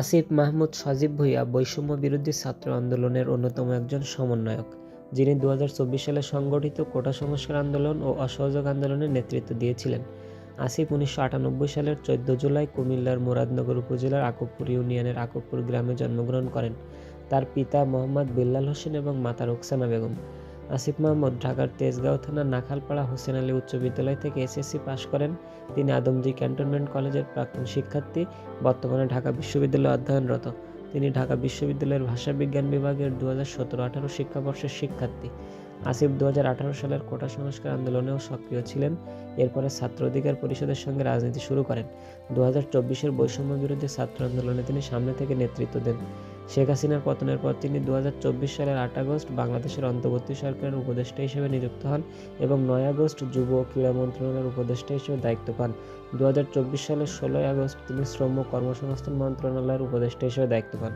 আসিফ মাহমুদ সজীব ভুঁইয়া বৈষম্য বিরোধী ছাত্র আন্দোলনের অন্যতম একজন সমন্বয়ক, যিনি দু হাজার চব্বিশ সালে সংগঠিত কোটা সংস্কার আন্দোলন ও অসহযোগ আন্দোলনের নেতৃত্ব দিয়েছিলেন। আসিফ উনিশশো আটানব্বই সালের চোদ্দ জুলাই কুমিল্লার মুরাদনগর উপজেলার আকুবপুর ইউনিয়নের আকুবপুর গ্রামে জন্মগ্রহণ করেন। তার পিতা মোহাম্মদ বিল্লাল হোসেন এবং মাতা রোকসানা বেগম। আসিফ মাহমুদ, ঢাকার তেজগাঁও থানার নাখালপাড়া হোসেন আলী উচ্চ বিদ্যালয় থেকে এসএসসি পাশ করেন। তিনি আদমজি ক্যান্টনমেন্ট কলেজের প্রাক্তন শিক্ষার্থী, বর্তমানে ঢাকা বিশ্ববিদ্যালয়ে অধ্যয়নরত। তিনি ঢাকা বিশ্ববিদ্যালয়ের ভাষা বিজ্ঞান বিভাগের দু হাজার সতেরো আঠারো শিক্ষাবর্ষের শিক্ষার্থী। আসিফ দু হাজার আঠারো সালের কোটা সংস্কার আন্দোলনেও সক্রিয় ছিলেন। এরপরে ছাত্র অধিকার পরিষদের সঙ্গে রাজনীতি শুরু করেন। দু হাজার চব্বিশের বৈষম্য বিরোধী ছাত্র আন্দোলনে তিনি সামনে থেকে নেতৃত্ব দেন। শেখ হাসিনার পতনের পর তিনি দু হাজার চব্বিশ সালের আট আগস্ট বাংলাদেশের অন্তর্বর্তী সরকারের উপদেষ্টা হিসেবে নিযুক্ত হন এবং নয় আগস্ট যুব ও ক্রীড়া মন্ত্রণালয়ের উপদেষ্টা হিসেবে দায়িত্ব পান। দু হাজার চব্বিশ সালের ষোলোই আগস্ট তিনি শ্রম ও কর্মসংস্থান মন্ত্রণালয়ের উপদেষ্টা হিসেবে দায়িত্ব পান।